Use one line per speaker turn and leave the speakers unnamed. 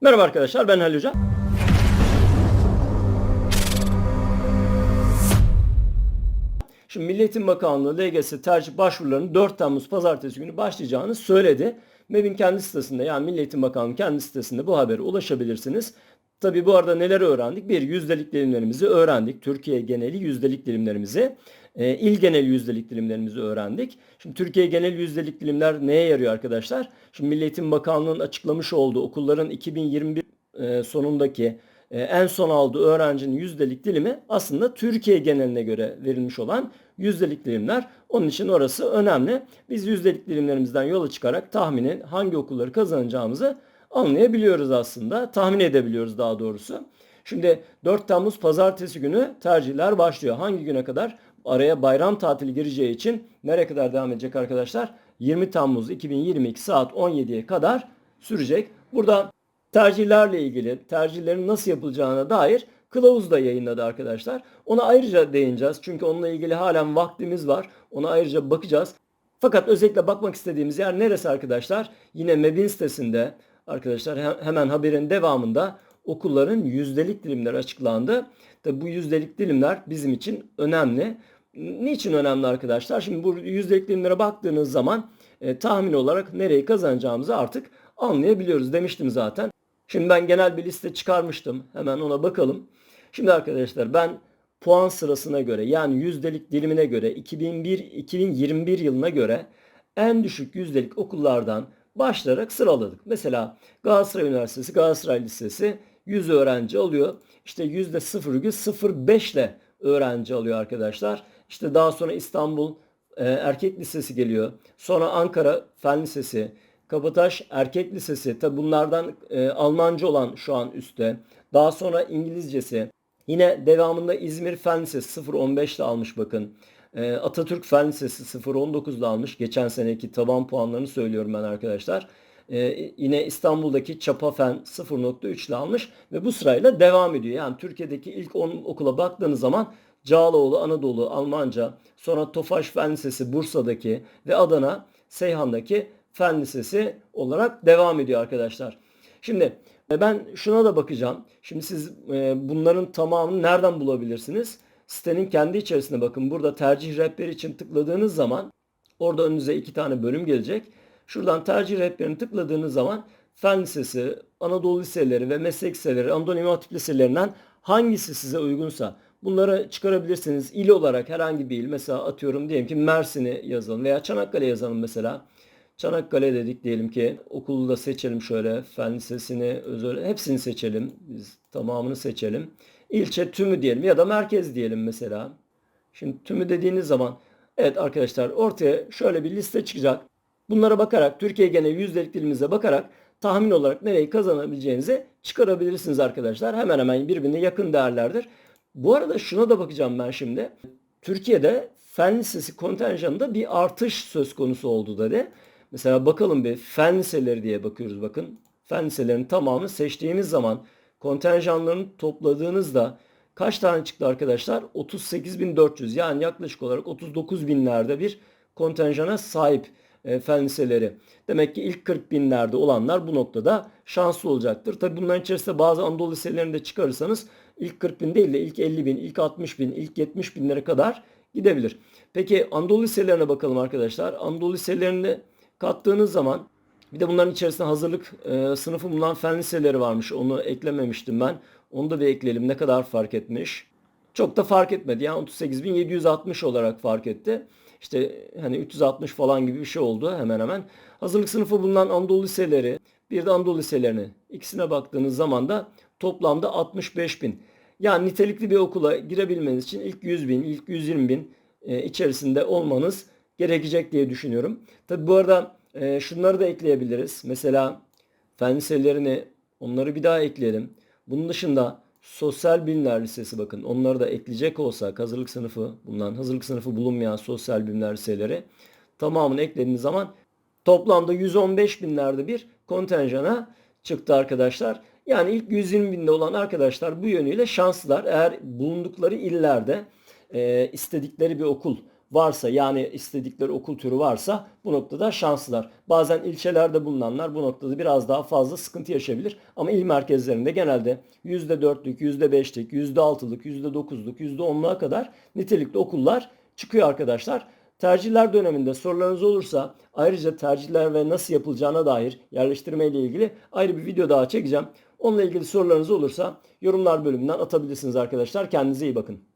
Merhaba arkadaşlar ben Halil Hoca. Şimdi Milli Eğitim Bakanlığı LGS tercih başvurularının 4 Temmuz pazartesi günü başlayacağını söyledi. MEB'in kendi sitesinde yani Milli Eğitim Bakanlığı kendi sitesinde bu habere ulaşabilirsiniz. Tabi bu arada neler öğrendik? Bir yüzdelik dilimlerimizi öğrendik. Türkiye geneli yüzdelik dilimlerimizi. E, il genel yüzdelik dilimlerimizi öğrendik. Şimdi Türkiye genel yüzdelik dilimler neye yarıyor arkadaşlar? Şimdi Milli Eğitim Bakanlığı'nın açıklamış olduğu okulların 2021 e, sonundaki e, en son aldığı öğrencinin yüzdelik dilimi aslında Türkiye geneline göre verilmiş olan yüzdelik dilimler. Onun için orası önemli. Biz yüzdelik dilimlerimizden yola çıkarak tahminin hangi okulları kazanacağımızı anlayabiliyoruz aslında. Tahmin edebiliyoruz daha doğrusu. Şimdi 4 Temmuz pazartesi günü tercihler başlıyor. Hangi güne kadar? Araya bayram tatili gireceği için nereye kadar devam edecek arkadaşlar? 20 Temmuz 2022 saat 17'ye kadar sürecek. Burada tercihlerle ilgili tercihlerin nasıl yapılacağına dair kılavuz da yayınladı arkadaşlar. Ona ayrıca değineceğiz. Çünkü onunla ilgili halen vaktimiz var. Ona ayrıca bakacağız. Fakat özellikle bakmak istediğimiz yer neresi arkadaşlar? Yine MEB'in sitesinde arkadaşlar hemen haberin devamında okulların yüzdelik dilimleri açıklandı. Tabi bu yüzdelik dilimler bizim için önemli. Niçin önemli arkadaşlar? Şimdi bu yüzdelik dilimlere baktığınız zaman e, tahmin olarak nereyi kazanacağımızı artık anlayabiliyoruz demiştim zaten. Şimdi ben genel bir liste çıkarmıştım. Hemen ona bakalım. Şimdi arkadaşlar ben puan sırasına göre yani yüzdelik dilimine göre 2001-2021 yılına göre en düşük yüzdelik okullardan başlayarak sıraladık. Mesela Galatasaray Üniversitesi, Galatasaray Lisesi 100 öğrenci alıyor. İşte %0,05 ile öğrenci alıyor arkadaşlar. İşte daha sonra İstanbul e, Erkek Lisesi geliyor. Sonra Ankara Fen Lisesi, Kabataş Erkek Lisesi. Tabi bunlardan e, Almanca olan şu an üstte. Daha sonra İngilizcesi. Yine devamında İzmir Fen Lisesi 0.15 ile almış bakın. E, Atatürk Fen Lisesi 0.19 ile almış. Geçen seneki taban puanlarını söylüyorum ben arkadaşlar. Ee, yine İstanbul'daki Çapa Fen 0.3 ile almış ve bu sırayla devam ediyor. Yani Türkiye'deki ilk 10 okula baktığınız zaman Cağaloğlu, Anadolu, Almanca, sonra Tofaş Fen Lisesi Bursa'daki ve Adana Seyhan'daki Fen Lisesi olarak devam ediyor arkadaşlar. Şimdi e, ben şuna da bakacağım. Şimdi siz e, bunların tamamını nereden bulabilirsiniz? Sitenin kendi içerisinde bakın. Burada tercih rehberi için tıkladığınız zaman orada önünüze iki tane bölüm gelecek. Şuradan tercih rehberini tıkladığınız zaman Fen Lisesi, Anadolu Liseleri ve Meslek Liseleri, Anadolu İmam Hatip Liselerinden hangisi size uygunsa bunları çıkarabilirsiniz. İl olarak herhangi bir il mesela atıyorum diyelim ki Mersin'i yazalım veya Çanakkale yazalım mesela. Çanakkale dedik diyelim ki okulu da seçelim şöyle. Fen Lisesi'ni, özel, hepsini seçelim. Biz tamamını seçelim. İlçe tümü diyelim ya da merkez diyelim mesela. Şimdi tümü dediğiniz zaman evet arkadaşlar ortaya şöyle bir liste çıkacak. Bunlara bakarak Türkiye genel yüzdelik dilimize bakarak tahmin olarak nereyi kazanabileceğinizi çıkarabilirsiniz arkadaşlar. Hemen hemen birbirine yakın değerlerdir. Bu arada şuna da bakacağım ben şimdi. Türkiye'de fen lisesi kontenjanında bir artış söz konusu oldu dedi. Mesela bakalım bir fen liseleri diye bakıyoruz bakın. Fen liselerinin tamamını seçtiğimiz zaman kontenjanlarını topladığınızda kaç tane çıktı arkadaşlar? 38.400 yani yaklaşık olarak 39 binlerde bir kontenjana sahip e, fen. Demek ki ilk 40 binlerde olanlar bu noktada şanslı olacaktır. Tabi bunların içerisinde bazı Anadolu liselerini de çıkarırsanız ilk 40 bin değil de ilk 50 bin, ilk 60 bin, ilk 70 binlere kadar gidebilir. Peki Anadolu liselerine bakalım arkadaşlar. Anadolu liselerini kattığınız zaman bir de bunların içerisinde hazırlık e, sınıfı bulunan fen liseleri varmış. Onu eklememiştim ben. Onu da bir ekleyelim. Ne kadar fark etmiş? Çok da fark etmedi. Yani 38.760 olarak fark etti. İşte hani 360 falan gibi bir şey oldu hemen hemen. Hazırlık sınıfı bulunan Anadolu liseleri, bir de Anadolu liselerine ikisine baktığınız zaman da toplamda 65 bin. Yani nitelikli bir okula girebilmeniz için ilk 100 bin, ilk 120 bin e, içerisinde olmanız gerekecek diye düşünüyorum. Tabi bu arada e, şunları da ekleyebiliriz. Mesela fen liselerini onları bir daha ekleyelim. Bunun dışında Sosyal Bilimler Lisesi bakın onları da ekleyecek olsak hazırlık sınıfı bulunan hazırlık sınıfı bulunmayan sosyal bilimler liseleri tamamını eklediğiniz zaman toplamda 115 binlerde bir kontenjana çıktı arkadaşlar. Yani ilk 120 binde olan arkadaşlar bu yönüyle şanslılar. Eğer bulundukları illerde e, istedikleri bir okul varsa yani istedikleri okul türü varsa bu noktada şanslılar. Bazen ilçelerde bulunanlar bu noktada biraz daha fazla sıkıntı yaşayabilir. Ama il merkezlerinde genelde %4'lük, %5'lik, %6'lık, %9'luk, %10'luğa kadar nitelikli okullar çıkıyor arkadaşlar. Tercihler döneminde sorularınız olursa ayrıca tercihler ve nasıl yapılacağına dair yerleştirme ile ilgili ayrı bir video daha çekeceğim. Onunla ilgili sorularınız olursa yorumlar bölümünden atabilirsiniz arkadaşlar. Kendinize iyi bakın.